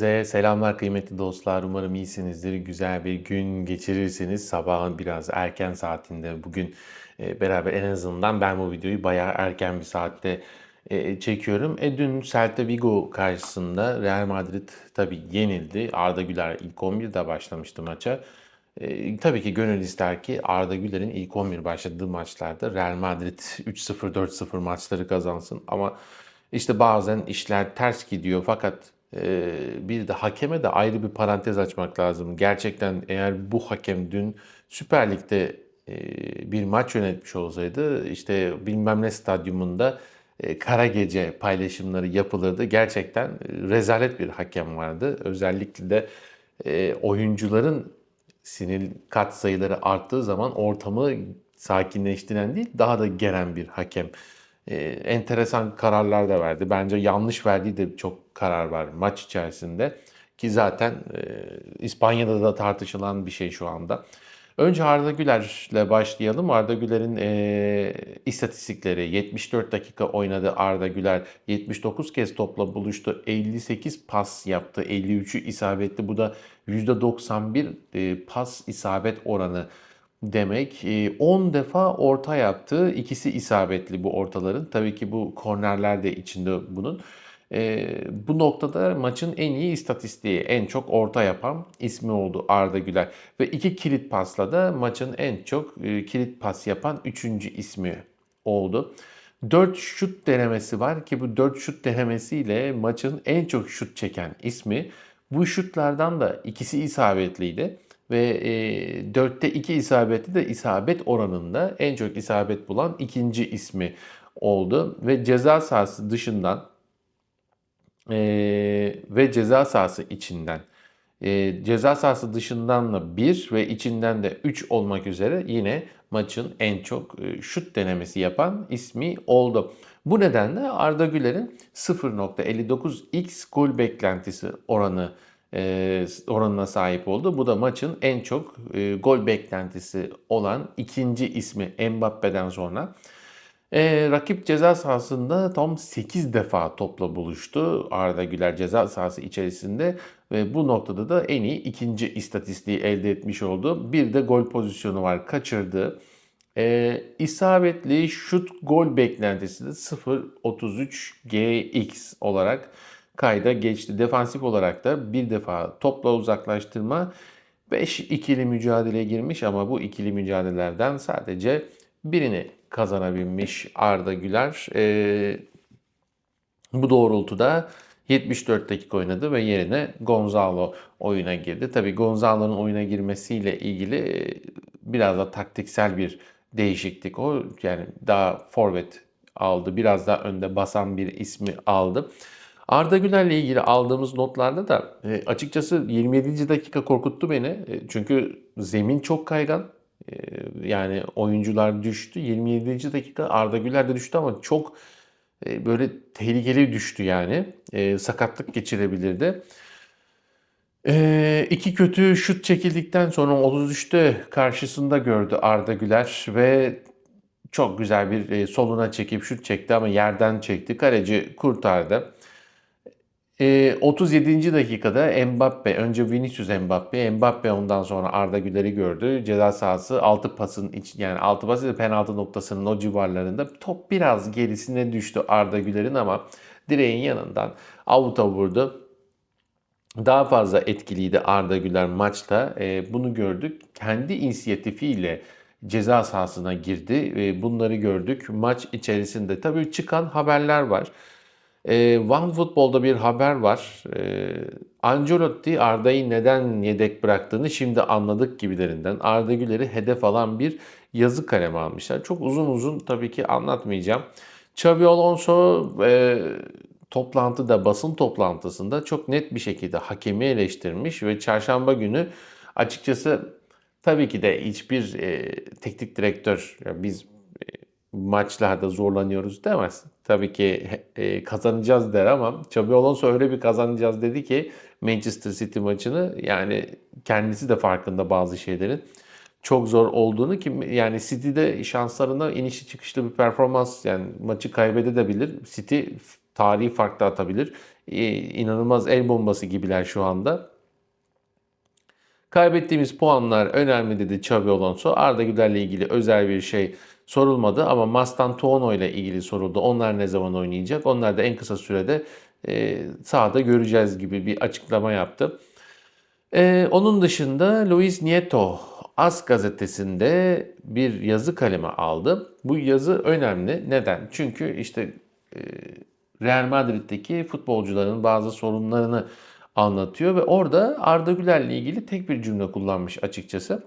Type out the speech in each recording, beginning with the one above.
Herkese selamlar kıymetli dostlar. Umarım iyisinizdir. Güzel bir gün geçirirsiniz. Sabahın biraz erken saatinde bugün e, beraber en azından ben bu videoyu bayağı erken bir saatte e, çekiyorum. E, dün Celta Vigo karşısında Real Madrid tabii yenildi. Arda Güler ilk 11'de başlamıştı maça. E, tabii ki gönül ister ki Arda Güler'in ilk 11 başladığı maçlarda Real Madrid 3-0 4-0 maçları kazansın ama işte bazen işler ters gidiyor fakat bir de hakeme de ayrı bir parantez açmak lazım. Gerçekten eğer bu hakem dün Süper Lig'de e, bir maç yönetmiş olsaydı işte bilmem ne stadyumunda e, kara gece paylaşımları yapılırdı. Gerçekten e, rezalet bir hakem vardı. Özellikle de oyuncuların sinir kat sayıları arttığı zaman ortamı sakinleştiren değil daha da geren bir hakem. Ee, enteresan kararlar da verdi. Bence yanlış verdiği de çok karar var maç içerisinde. Ki zaten e, İspanya'da da tartışılan bir şey şu anda. Önce Arda Güler'le başlayalım. Arda Güler'in e, istatistikleri 74 dakika oynadı Arda Güler. 79 kez topla buluştu. 58 pas yaptı. 53'ü isabetli. Bu da %91 e, pas isabet oranı demek. 10 defa orta yaptı. İkisi isabetli bu ortaların. Tabii ki bu kornerler de içinde bunun. E, bu noktada maçın en iyi istatistiği, en çok orta yapan ismi oldu Arda Güler. Ve iki kilit pasla da maçın en çok e, kilit pas yapan üçüncü ismi oldu. 4 şut denemesi var ki bu 4 şut denemesiyle maçın en çok şut çeken ismi. Bu şutlardan da ikisi isabetliydi ve e, 4'te 2 isabetli de isabet oranında en çok isabet bulan ikinci ismi oldu. Ve ceza sahası dışından e, ve ceza sahası içinden e, ceza sahası dışından da 1 ve içinden de 3 olmak üzere yine maçın en çok e, şut denemesi yapan ismi oldu. Bu nedenle Arda Güler'in 0.59x gol beklentisi oranı e, oranına sahip oldu. Bu da maçın en çok e, gol beklentisi olan ikinci ismi Mbappe'den sonra. E, rakip ceza sahasında tam 8 defa topla buluştu Arda Güler ceza sahası içerisinde ve bu noktada da en iyi ikinci istatistiği elde etmiş oldu. Bir de gol pozisyonu var kaçırdı. E, isabetli şut gol beklentisi de 0.33 GX olarak kayda geçti. Defansif olarak da bir defa topla uzaklaştırma 5 ikili mücadeleye girmiş ama bu ikili mücadelelerden sadece birini kazanabilmiş Arda Güler. Ee, bu doğrultuda 74 dakika oynadı ve yerine Gonzalo oyuna girdi. Tabii Gonzalo'nun oyuna girmesiyle ilgili e, biraz da taktiksel bir değişiklik o. Yani daha forvet aldı. Biraz daha önde basan bir ismi aldı. Arda Güler'le ilgili aldığımız notlarda da e, açıkçası 27. dakika korkuttu beni. E, çünkü zemin çok kaygan. E, yani oyuncular düştü. 27. dakika Arda Güler de düştü ama çok böyle tehlikeli düştü yani. Sakatlık geçirebilirdi. E, iki kötü şut çekildikten sonra 33'te karşısında gördü Arda Güler ve çok güzel bir soluna çekip şut çekti ama yerden çekti. Kaleci kurtardı. E, 37. dakikada Mbappe, önce Vinicius Mbappe, Mbappe ondan sonra Arda Güler'i gördü. Ceza sahası 6 pasın iç, yani 6 pas ile penaltı noktasının o civarlarında top biraz gerisine düştü Arda Güler'in ama direğin yanından avuta vurdu. Daha fazla etkiliydi Arda Güler maçta. E, bunu gördük. Kendi inisiyatifiyle ceza sahasına girdi. E, bunları gördük maç içerisinde. Tabii çıkan haberler var. E, One Football'da bir haber var. E, Ancelotti Arda'yı neden yedek bıraktığını şimdi anladık gibilerinden. Arda Güler'i hedef alan bir yazı kaleme almışlar. Çok uzun uzun tabii ki anlatmayacağım. Xabi Alonso e, toplantıda, basın toplantısında çok net bir şekilde hakemi eleştirmiş ve çarşamba günü açıkçası tabii ki de hiçbir e, teknik direktör, yani biz e, maçlarda zorlanıyoruz demez. Tabii ki e, kazanacağız der ama Xabi Alonso öyle bir kazanacağız dedi ki Manchester City maçını yani kendisi de farkında bazı şeylerin çok zor olduğunu ki yani City'de şanslarına inişi çıkışlı bir performans yani maçı kaybedebilir. City tarihi farklı atabilir. e, inanılmaz el bombası gibiler şu anda. Kaybettiğimiz puanlar önemli dedi Xabi Alonso. Arda Güler'le ilgili özel bir şey sorulmadı ama Mastantuono ile ilgili soruldu. Onlar ne zaman oynayacak? Onlar da en kısa sürede e, sahada göreceğiz gibi bir açıklama yaptı. E, onun dışında Luis Nieto As gazetesinde bir yazı kaleme aldı. Bu yazı önemli. Neden? Çünkü işte e, Real Madrid'deki futbolcuların bazı sorunlarını anlatıyor ve orada Arda Güler'le ilgili tek bir cümle kullanmış açıkçası.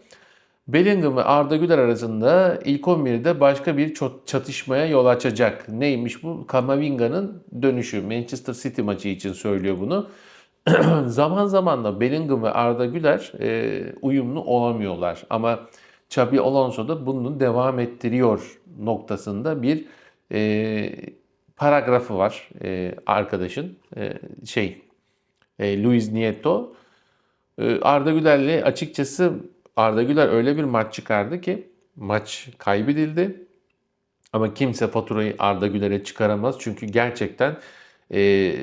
Bellingham ve Arda Güler arasında ilk 11'de başka bir çatışmaya yol açacak. Neymiş bu? Kamavinga'nın dönüşü. Manchester City maçı için söylüyor bunu. zaman zaman da Bellingham ve Arda Güler e, uyumlu olamıyorlar. Ama Xabi Alonso da bunu devam ettiriyor noktasında bir e, paragrafı var e, arkadaşın. E, şey e, Luis Nieto. E, Arda Güler'le açıkçası Arda Güler öyle bir maç çıkardı ki maç kaybedildi. Ama kimse faturayı Arda Güler'e çıkaramaz. Çünkü gerçekten e,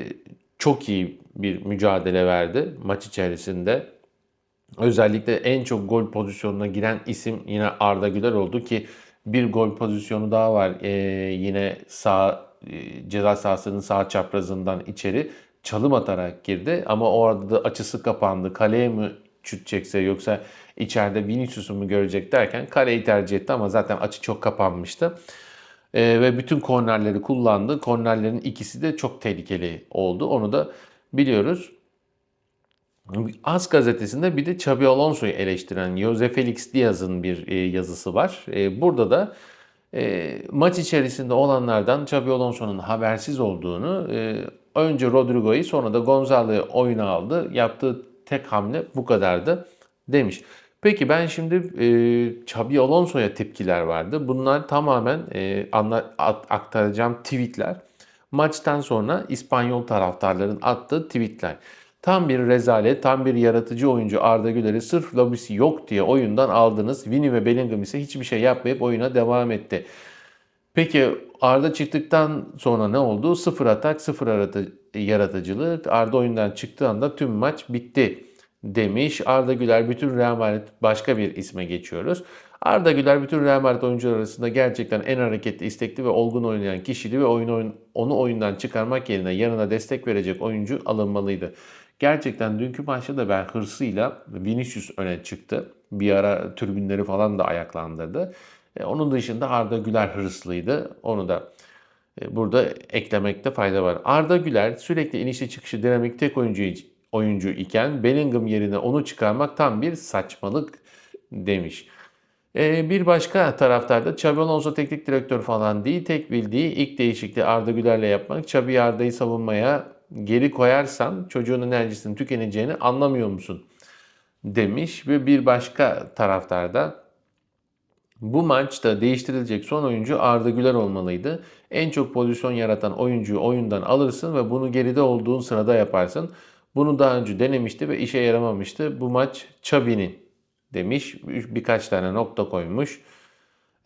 çok iyi bir mücadele verdi maç içerisinde. Özellikle en çok gol pozisyonuna giren isim yine Arda Güler oldu ki bir gol pozisyonu daha var. Ee, yine sağ e, ceza sahasının sağ çaprazından içeri çalım atarak girdi ama orada da açısı kapandı. Kaleye mi şut çekse yoksa içeride Vinicius'u mu görecek derken kaleyi tercih etti ama zaten açı çok kapanmıştı. Ee, ve bütün kornerleri kullandı. Kornerlerin ikisi de çok tehlikeli oldu. Onu da biliyoruz. As gazetesinde bir de Xabi Alonso'yu eleştiren Jose Felix Diaz'ın bir e, yazısı var. E, burada da e, maç içerisinde olanlardan Xabi Alonso'nun habersiz olduğunu, önce Rodrigo'yu sonra da Gonzalo'yu oyuna aldı. Yaptığı tek hamle bu kadardı demiş. Peki ben şimdi e, Xabi Alonso'ya tepkiler vardı. Bunlar tamamen e, anla, aktaracağım tweetler. Maçtan sonra İspanyol taraftarların attığı tweetler. Tam bir rezalet, tam bir yaratıcı oyuncu Arda Güler'i sırf lobisi yok diye oyundan aldınız. Vini ve Bellingham ise hiçbir şey yapmayıp oyuna devam etti. Peki Arda çıktıktan sonra ne oldu? Sıfır atak, sıfır yaratıcılık. Arda oyundan çıktığı anda tüm maç bitti demiş. Arda Güler bütün Real Madrid başka bir isme geçiyoruz. Arda Güler bütün Real Madrid oyuncular arasında gerçekten en hareketli, istekli ve olgun oynayan kişiydi ve oyun, oyun, onu oyundan çıkarmak yerine yanına destek verecek oyuncu alınmalıydı. Gerçekten dünkü maçta da ben hırsıyla Vinicius öne çıktı. Bir ara tribünleri falan da ayaklandırdı. E, onun dışında Arda Güler hırslıydı. Onu da e, burada eklemekte fayda var. Arda Güler sürekli inişli çıkışı dinamik tek oyuncu, oyuncu iken Bellingham yerine onu çıkarmak tam bir saçmalık demiş. E, bir başka taraftarda Xabi Alonso teknik direktör falan değil. Tek bildiği ilk değişikliği Arda Güler'le yapmak. Xabi Arda'yı savunmaya geri koyarsan çocuğun enerjisinin tükeneceğini anlamıyor musun? Demiş ve bir başka taraftarda bu maçta değiştirilecek son oyuncu Arda Güler olmalıydı. En çok pozisyon yaratan oyuncuyu oyundan alırsın ve bunu geride olduğun sırada yaparsın. Bunu daha önce denemişti ve işe yaramamıştı. Bu maç Çabi'nin demiş. Birkaç tane nokta koymuş.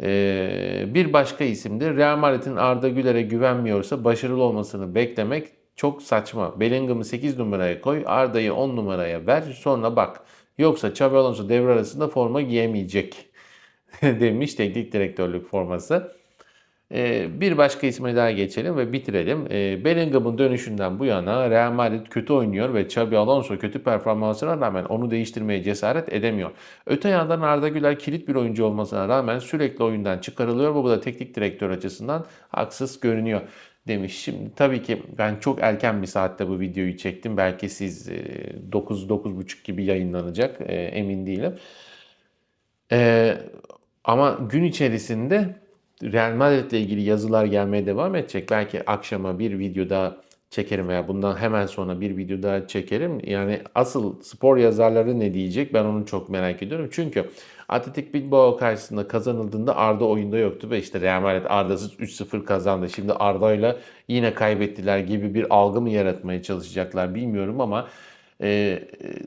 Ee, bir başka isimdir. Real Madrid'in Arda Güler'e güvenmiyorsa başarılı olmasını beklemek çok saçma. Bellingham'ı 8 numaraya koy, Arda'yı 10 numaraya ver, sonra bak. Yoksa Xabi Alonso devre arasında forma giyemeyecek demiş teknik direktörlük forması. Ee, bir başka isme daha geçelim ve bitirelim. Ee, Bellingham'ın dönüşünden bu yana Real Madrid kötü oynuyor ve Xabi Alonso kötü performansına rağmen onu değiştirmeye cesaret edemiyor. Öte yandan Arda Güler kilit bir oyuncu olmasına rağmen sürekli oyundan çıkarılıyor ve bu da teknik direktör açısından haksız görünüyor demiş. Şimdi tabii ki ben çok erken bir saatte bu videoyu çektim. Belki siz 9-9.30 gibi yayınlanacak e, emin değilim. E, ama gün içerisinde Real Madrid ile ilgili yazılar gelmeye devam edecek. Belki akşama bir video daha çekerim veya bundan hemen sonra bir video daha çekerim. Yani asıl spor yazarları ne diyecek ben onu çok merak ediyorum. Çünkü Atletik Bilbao karşısında kazanıldığında Arda oyunda yoktu ve işte Real Madrid Arda'sız 3-0 kazandı. Şimdi Arda'yla yine kaybettiler gibi bir algı mı yaratmaya çalışacaklar bilmiyorum ama e,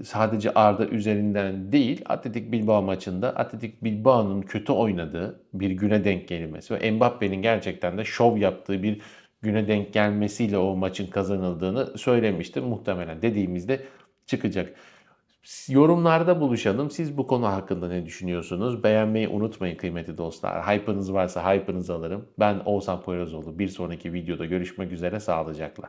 sadece Arda üzerinden değil Atletik Bilbao maçında Atletik Bilbao'nun kötü oynadığı bir güne denk gelmesi ve Mbappe'nin gerçekten de şov yaptığı bir güne denk gelmesiyle o maçın kazanıldığını söylemiştim. Muhtemelen dediğimizde çıkacak. Yorumlarda buluşalım. Siz bu konu hakkında ne düşünüyorsunuz? Beğenmeyi unutmayın kıymetli dostlar. Hype'ınız varsa hype'ınızı alırım. Ben Oğuzhan Poyrazoğlu. Bir sonraki videoda görüşmek üzere. Sağlıcakla.